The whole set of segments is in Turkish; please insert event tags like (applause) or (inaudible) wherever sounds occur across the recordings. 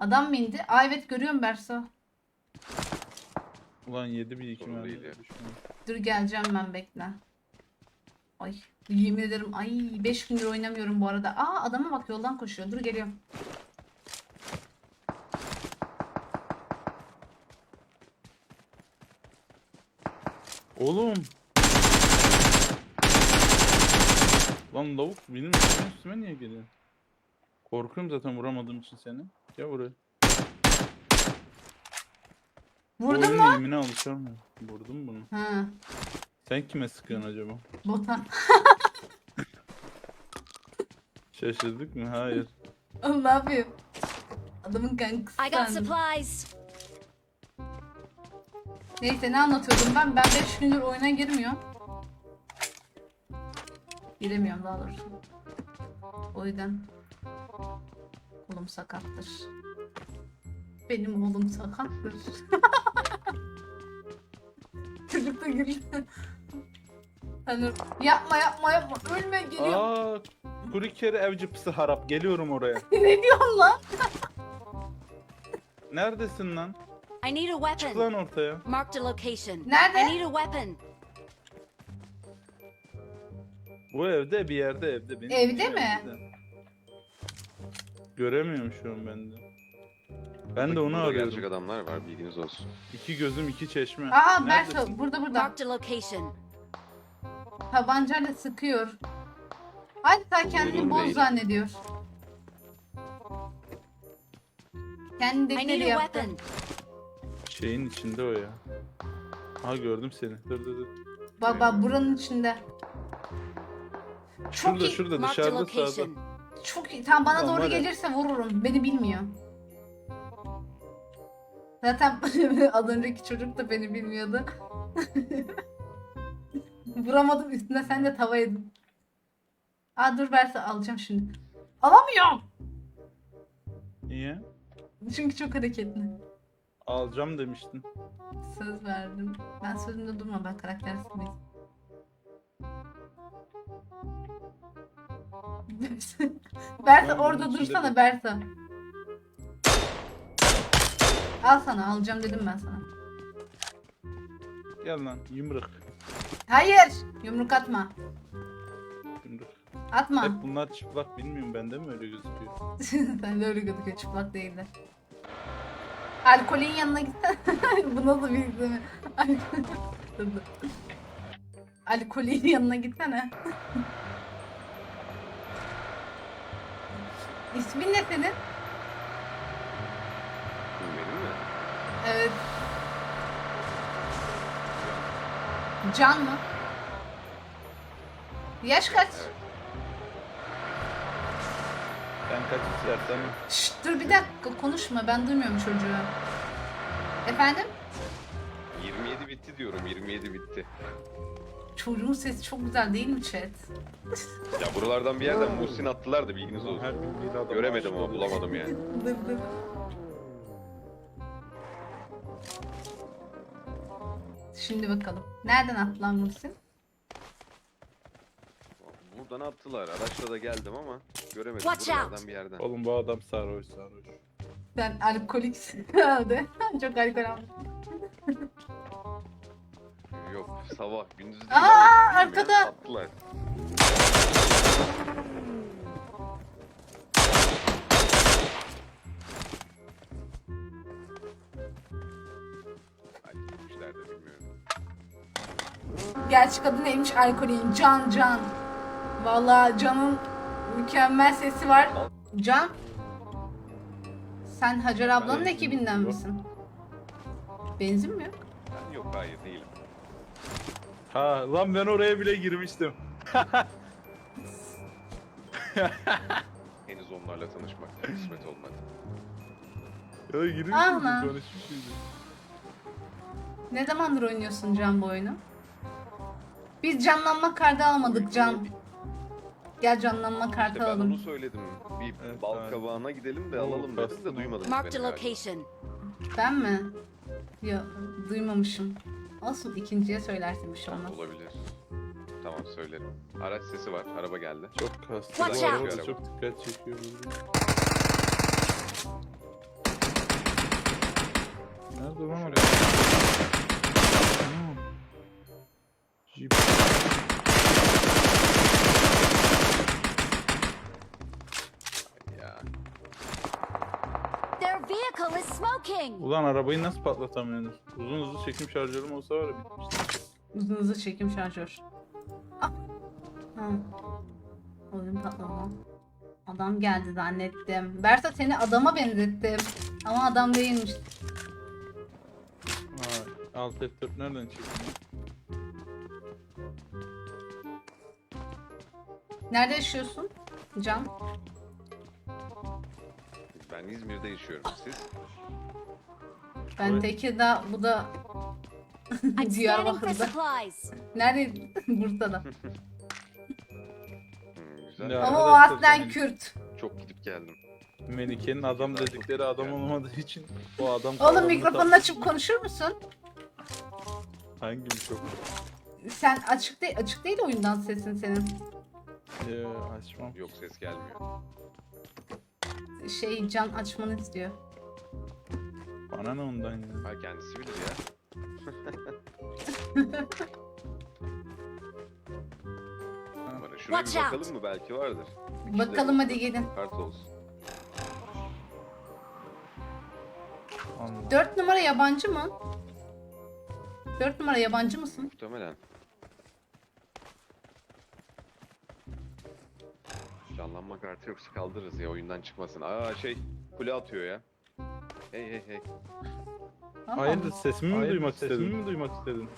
Adam mı indi? Aa evet görüyorum Bersa. Ulan 7 bir 2 Sorun değil ya. Dur geleceğim ben bekle. Ay yemin ederim ay 5 gündür oynamıyorum bu arada. Aa adama bak yoldan koşuyor. Dur geliyorum. Oğlum. Lan lavuk benim üstüme niye geliyor? Korkuyorum zaten vuramadığım için seni. Gel buraya. Vurdun Oyunun mu? eğimine alışamıyorum. Vurdum bunu. Ha, Sen kime sıkıyorsun acaba? botan. (laughs) Şaşırdık mı? Hayır. Oğlum ne yapayım? Adamın kankası. I got sandım. supplies. Neyse ne anlatıyordum ben? Ben 5 gündür oyuna girmiyorum. Giremiyorum daha doğrusu. O yüzden kolum sakattır. Benim oğlum sakattır. (laughs) Çocuk da güldü. Hani yapma yapma yapma ölme geliyor. Aa, kuru kere evci pısı harap. Geliyorum oraya. (laughs) ne diyorsun lan? Neredesin lan? I need a Çık weapon. lan ortaya. Marked a location. Nerede? I need a weapon. Bu evde bir yerde evde. Benim Evde mi? evde. Göremiyorum şu an ben de. Ben de onu Burada arıyorum. Gerçek adamlar var bilginiz olsun. İki gözüm iki çeşme. Aa Neredesin? Berto burada burada. Marked a location. Tabancayla sıkıyor. Hatta kendini boz beyler. zannediyor. Kendi I need dedikleri a yaptı. weapon. Şeyin içinde o ya. Ha gördüm seni. Dur dur dur. Bak bak buranın içinde. Çok Şurada iyi. şurada Marked a dışarıda sağda. location. Çok iyi. Tam bana Tamam, doğru hadi. gelirse vururum. Beni bilmiyor. Zaten (laughs) az önceki çocuk da beni bilmiyordu. (laughs) Vuramadım üstüne sen de tava yedin. Aa dur Bersa alacağım şimdi. Alamıyorum. Niye? Çünkü çok hareketli. Alacağım demiştin. Söz verdim. Ben sözümde durmam. Ben karaktersiz miyiz? Bersa Ben orada bunun içinde dursana Bersa. Al sana alacağım dedim ben sana. Gel lan yumruk. Hayır. Yumruk atma. Yumruk. Atma. Hep bunlar çıplak bilmiyorum bende mi öyle gözüküyor? (laughs) Sen de öyle gözüküyor. Çıplak değildi. Alkolün yanına gitsene. (laughs) Bu nasıl bir izleme? Alkol- (laughs) Dur, dur. Alkolün yanına gitsene. İsmin ne senin? Benim mi? Evet. Can mı? Yaş kaç? Evet. Ben kaç istersen Şşt, dur bir dakika konuşma ben duymuyorum çocuğu. Efendim? 27 bitti diyorum 27 bitti. Çocuğun sesi çok güzel değil mi chat? Ya buralardan bir yerden Muhsin attılar da bilginiz her olsun. gün bir adam Göremedim ama bulamadım yani. (laughs) Şimdi bakalım. Nereden atlan Muhsin? Buradan attılar. Araçla da geldim ama göremedim Watch buralardan out. bir yerden. Oğlum bu adam sarhoş sarhoş. Alkoliksin (laughs) herhalde. çok alkol almış. (laughs) Yok sabah gündüz değil Aa, ama arkada. ya, attılar. Ay, gitmişler de bilmiyorum. Gerçek adı neymiş alkolin? Can Can. Vallahi Can'ın mükemmel sesi var. Can. Sen Hacer ablanın Ben- ekibinden misin? Benzin mi? Ben yok hayır değilim. Ha lan ben oraya bile girmiştim. Henüz onlarla tanışmak kısmet olmadı. Ya girmiştim konuşmuşuz. Ne zamandır oynuyorsun Can bu oyunu? Biz canlanma kartı almadık Can. Gel canlanma kartı İşte ben alalım. onu söyledim. Bir Evet, bal evet. kabağına gidelim de Oo, alalım dedim kastım. de duymadınız Marked beni a galiba. location. Ben mi? Yok duymamışım. Olsun ikinciye söylersin bir şey olmaz. Olabilir. Tamam söylerim. Araç sesi var. Araba geldi. Çok kastı. Araba çok dikkat çekiyor. Nerede lan oraya? Jeep. Ya vehicle is smoking! Ulan arabayı nasıl patlatamıyorsunuz? Uzun hızlı çekim şarjörüm olsa var ya bitmişti. Uzun hızlı çekim şarjör. Ah. Ha. Oyun patlama. Adam geldi zannettim. Berta seni adama benzettim. Ama adam değilmiş. Vay. Alt F4 nereden çıktı? Nerede yaşıyorsun? Can. Ben İzmir'de yaşıyorum. Siz? Ben Evet. Tekirdağ, bu da I'm scanning for Diyarbakır'da. supplies. Nerede? (laughs) Bursa'da. Hmm, güzel. Ya. Ama o Arkadaşlar, aslen Kürt. Çok gidip geldim. Melike'nin adam dedikleri adam olmadığı için o adam Oğlum kavramını açıp konuşur musun? Hangi mikrofon? Sen açık değil, açık değil oyundan sesin senin. Ee, açmam. Yok ses gelmiyor. Şey can açmanı istiyor. Bana ne ondan ya? Ha kendisi bilir ya. (laughs) Bana şuraya bir Watch out. bakalım mı? Belki vardır. Bakalım hadi gelin. Kart olsun. Anladım. 4 numara yabancı mı? 4 numara yabancı mısın? Muhtemelen. Canlanma kartı yoksa kaldırırız ya oyundan çıkmasın. Aa şey kule atıyor ya. Hey hey hey. Ama Hayırdır sesimi mi duymak istedin? Sesimi mi duymak istedin?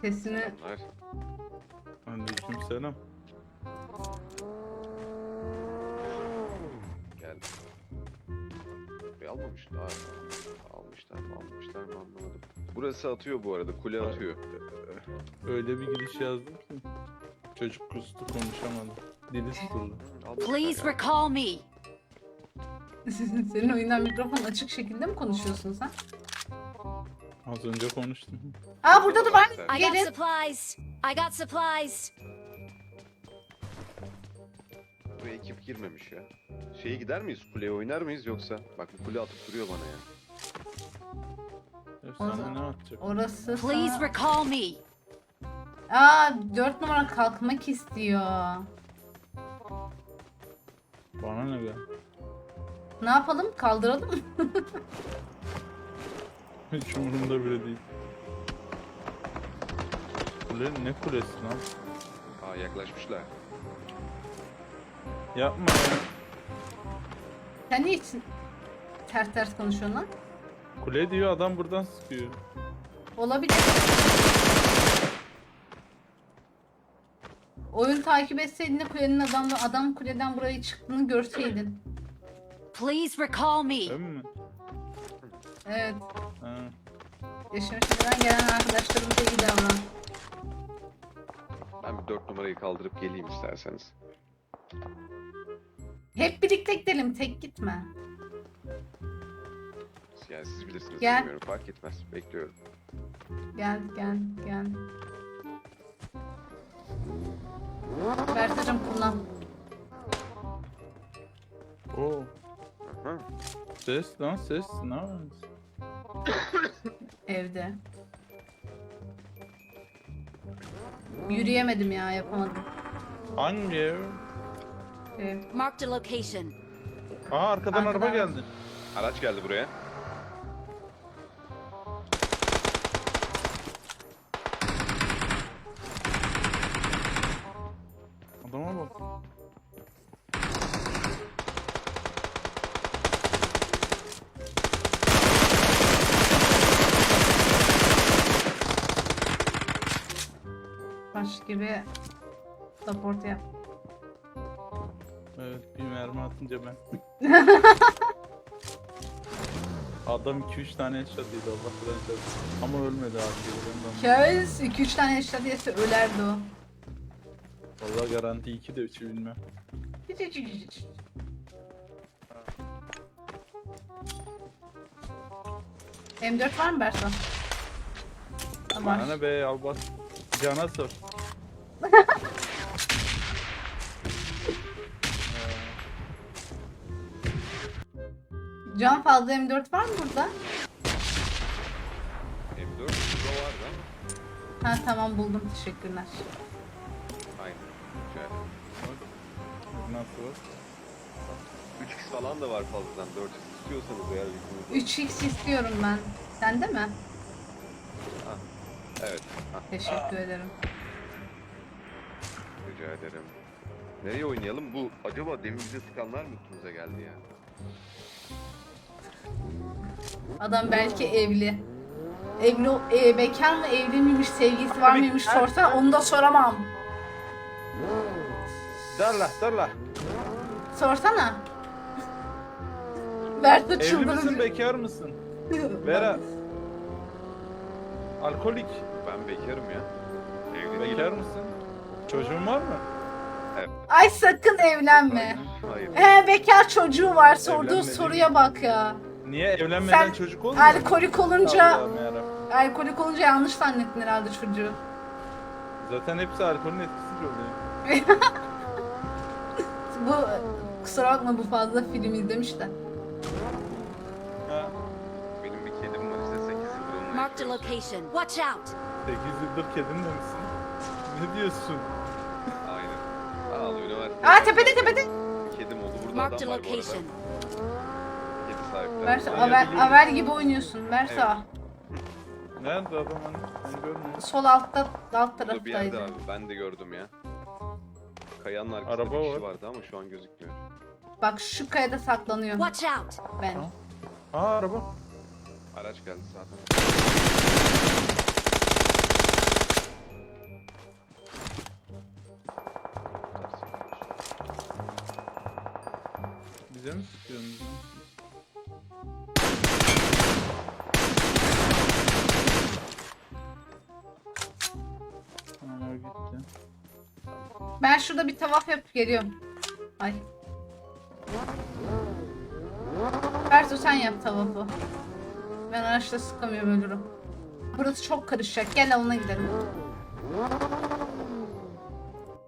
Sesini Selamlar. Aleyküm selam. Geldi. E almamışlar. Almışlar mı almışlar mı anlamadım. Burası atıyor bu arada kule atıyor. Öyle bir giriş yazdım ki. Çocuk kustu konuşamadı. Dili tutuldu. Please recall me. (laughs) senin oyundan mikrofon açık şekilde mi konuşuyorsun sen? Az önce konuştum. Aa burada da var. I got Gelin. supplies. I got supplies. Buraya ekip girmemiş ya. Şeye gider miyiz? Kuleye oynar mıyız yoksa? Bak bu kule atıp duruyor bana ya. Efsane ne atacak? Orası Please sana... recall me. Aa 4 numara kalkmak istiyor. Bana ne be? Ne yapalım? Kaldıralım mı? (laughs) Hiç umurumda bile değil. Kule ne kulesi lan? Aa yaklaşmışlar. Yapma ya. Sen niçin ters ters konuşuyorsun lan? Kule diyor adam buradan sıkıyor. Olabilir. Oyun takip etseydin de kulenin adamı adam kuleden buraya çıktığını görseydin. Please recall me. Değil mi? Evet. Ha. Yaşamışlardan gelen arkadaşlarımıza iyi davran. Ben bir dört numarayı kaldırıp geleyim isterseniz. Hep birlikte gidelim. Tek gitme. Yani siz bilirsiniz Gel. bilmiyorum fark etmez. Bekliyorum. Gel gel gel. Bertacığım kullan. Oo. Ses lan ses. Ne yapıyorsun? Evde. Yürüyemedim ya yapamadım. Hangi ev? Marked a location. Aa arkadan araba Arkadan. geldi. Araç geldi buraya. Baş gibi support yap. Evet bir mermi atınca ben. (laughs) Adam 2-3 tane headshot yedi Allah çarpsın. Ama ölmedi abi. Köz 2-3 tane eşya diyese ölerdi o. Valla garanti 2 de 3'ü bilmem. M4 var mı Bersa? Ha, Var. Bana ne be al bak. Cana sor. (laughs) Can fazla M4 var mı burada? M4 burada var da. Ha tamam buldum teşekkürler. Aynen. Güzel. Nasıl var? 3x falan da var fazladan. 4x istiyorsanız eğer yüzünüzde. 3x istiyorum ben. Sende mi? Evet. Teşekkür ederim. rica ederim. Nereye oynayalım? Bu acaba demin bize sıkanlar mı üstümüze geldi ya? Adam belki evli. Evli, e, bekar mı evli miymiş, sevgilisi var mıymış sorsa onu da soramam. Darla darla. Sorsana. Berta Evli misin çıldırır. bekar mısın? (laughs) Vera. Alkolik. Ben bekarım ya. Evli Bekar değilim. mısın? Çocuğun var mı? Ay sakın evlenme. Hayır. He bekar çocuğu var sorduğu Evlenmedi. soruya bak ya. Niye evlenmeden Sen çocuk olmuyor? mu? Alkolik olunca Allah'ım yarabbim. alkolik olunca yanlış zannettin herhalde çocuğu. Zaten hepsi alkolün etkisiyle oluyor. (laughs) Bu kusura bakma bu fazla film izlemiş de. Ha, Benim bir kedim var işte 8 yıldır onunla Marked a location. Watch out! 8 yıldır kedin de misin? Ne diyorsun? Aynen. Al üniversite. Aa tepede tepede. Kedim oldu. Burada Marked adam var bu arada. location. Kedi sahipleri. Versa Ben Aver. Aver gibi oynuyorsun. Versa. Nerede adam hani? Ben görmüyorum. Sol altta alt Burada bir yerde taraftaydı. abi. Ben de gördüm ya. Kayanın arkasında Araba bir kişi var. vardı ama şu an gözükmüyor. Bak şu kayada saklanıyor. Watch out! Ben. Aa araba. Araç geldi zaten. Bize mi sıkıyorsunuz? Aa, gitti. Ben şurada bir tavaf yapıp geliyorum. Ay. Bertu sen yap tavafı. Ben araçta sıkamıyorum ölürüm. Burası çok karışacak. Gel alana gidelim.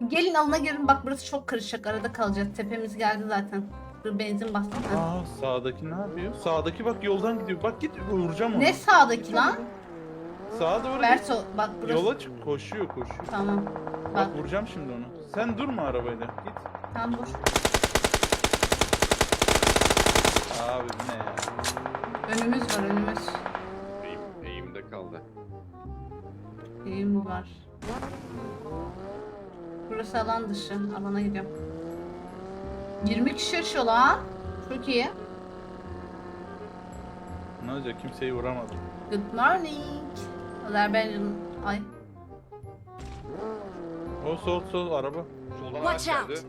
Gelin alana girelim. Bak burası çok karışacak. Arada kalacağız. Tepemiz geldi zaten. Dur benzin bastım. Ha. Aa sağdaki ne yapıyor? Sağdaki bak yoldan gidiyor. Bak git vuracağım onu. Ne sağdaki lan? Sağa doğru git. Bak burası. Yola çık. Koşuyor koşuyor. Tamam. Bak Bak vuracağım şimdi onu. Sen durma arabayla. Git. tam dur. Abi bu ne ya? Önümüz var önümüz. Eğim, eğimde kaldı. Mi var? Burası alan dışı. Alana gidiyorum. 20 kişi yaşıyor lan. Çok iyi. Ne olacak? Kimseyi vuramadım. Good morning. Azerbaycan. Ay. O sol sol araba. Soldan Watch geldi.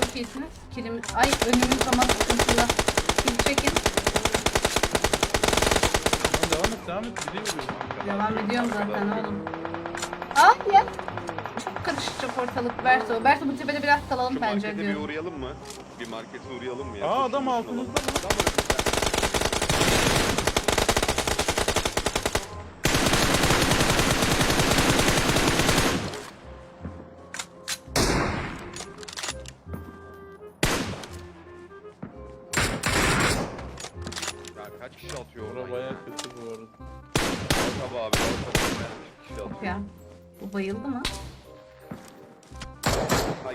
Çok iyisiniz. Kilim... Ay önümün ama sıkıntılı. Kill çekin. Lan devam et devam et. Biri vuruyor. Devam ediyorum zaten oğlum. Ay ya. Çok karışacak ortalık. Berto. Berto bu tepede biraz kalalım Şu bence markete bir diyorum. uğrayalım mı? Bir markete uğrayalım mı ya? Aa, adam altımızda. Adam önümüzde.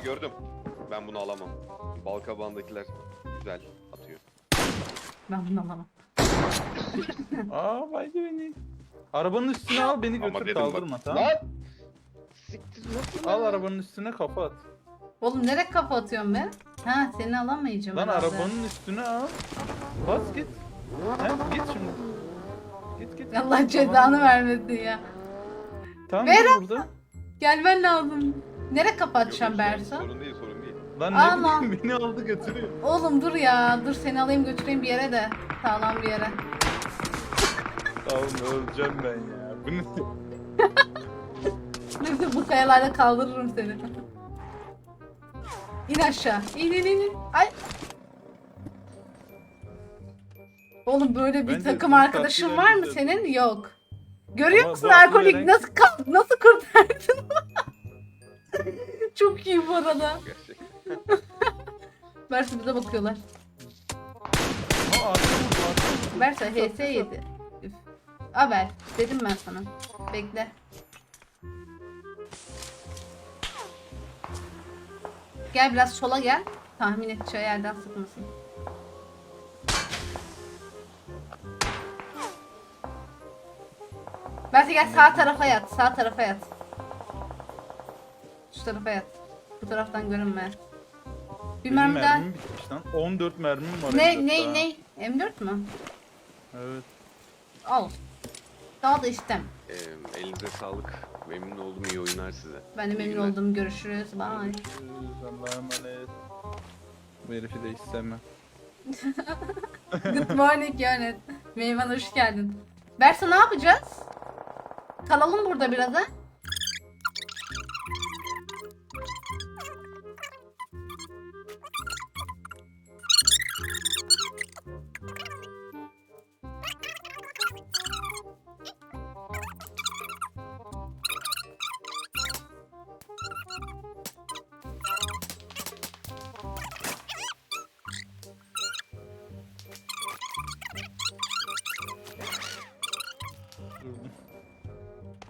Gördüm. Ben bunu alamam. Balkabağındakiler güzel atıyor. Ben bunu alamam. (laughs) Aa baydı beni. Arabanın üstüne al beni Ama götür dedim bak- kaldırma tamam Lan! Siktir nasıl Al arabanın üstüne kafa at. Oğlum nereye kafa atıyorsun be? Ha seni alamayacağım Lan herhalde. arabanın üstüne al. Bas git. He git şimdi. Git git. Allah cezanı vermesin ya. Tamam Ver burada. Gelmen lazım. Nereye kafa Yok, atacağım yok, Bersa? Sorun değil sorun değil. Ama- ne bileyim beni aldı götürüyor. Oğlum dur ya. Dur seni alayım götüreyim bir yere de. Sağlam bir yere. Oğlum öleceğim ben ya. Bu ne? (laughs) Dur bu kayalarda kaldırırım seni. İn aşağı. İn in in. in. Ay. Oğlum böyle bir Bence takım bu arkadaşın var mı senin? Yok. Görüyor Ama musun bu aklı alkolik veren- nasıl kal- nasıl kurtardın? Çok iyi bu arada. Gerçekten. Verse bize bakıyorlar. Aa arka vurdu arka vurdu. Verse HS yedi. Üf. Haber. Dedim ben sana. Bekle. gel biraz sola gel. Tahmin edeceği yerden sıkmasın. Berse gel sağ tarafa yat. Sağ tarafa yat. Şu tarafa yat. Bu taraftan görünme. Bir Benim mermi daha. mermim bitmiş lan. 14 mermim var. Ne evde ne daha. ne? M4 mü? Evet. Al. Daha da istem. Ee, elinize sağlık. Memnun oldum. iyi oyunlar size. Ben de İyi memnun günler. oldum. Görüşürüz. Bye. Görüşürüz. Allah'a emanet. Bu herifi de istemem. (laughs) Good morning Yönet. Meyvan hoş geldin. Bersa ne yapacağız? Kalalım burada biraz ha.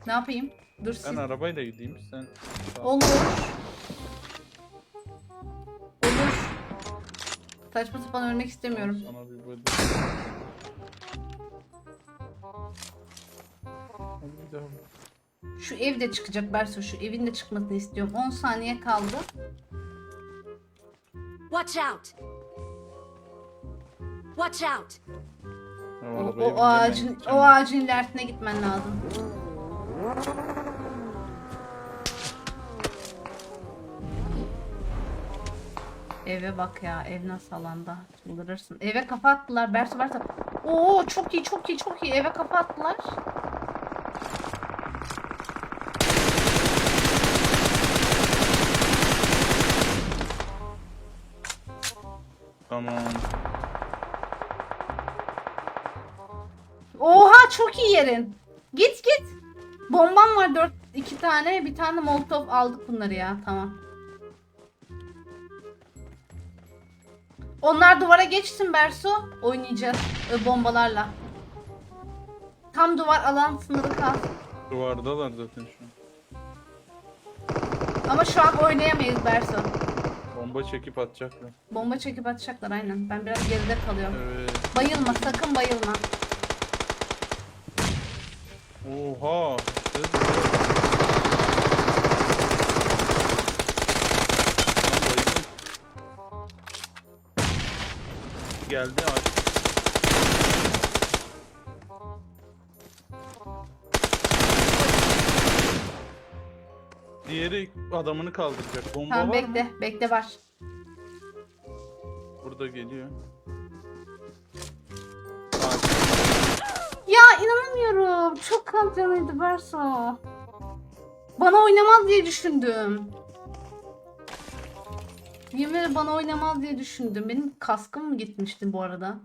Ne yapayım? Dur Ben siz. arabayla gideyim. Sen Olur. Olur. Saçma sapan ölmek istemiyorum. Sana bir böyle. Hadi daha. Şu ev de çıkacak Bersa. Şu evin de çıkmasını istiyorum. 10 saniye kaldı. Watch out! Watch out! O, arabayı o ağacın o gideceğim. ağacın ilerisine gitmen lazım. Eve bak ya ev nasıl alanda çıldırırsın. Eve kafa attılar Bersa Bersa. Oo çok iyi çok iyi çok iyi eve kafa attılar. Tamam. Oha çok iyi yerin. Git git. Bombam var 4 2 tane bir tane molotof aldık bunları ya tamam. Onlar duvara geçsin Bersu. Oynayacağız ö, bombalarla. Tam duvar alan sınırı kal. Duvardalar zaten şu an. Ama şu an oynayamayız Bersu. Bomba çekip atacaklar. Bomba çekip atacaklar aynen. Ben biraz geride kalıyorum. Evet. Bayılma sakın bayılma. Oha. Geldi. Diğeri adamını kaldıracak. Bomba Tamam var bekle mı? bekle var. Burada geliyor. Ya inanamıyorum. Çok kalcanıydı Bersu. Bana oynamaz diye düşündüm. Yemin ederim bana oynamaz diye düşündüm. Benim kaskım mı gitmişti bu arada?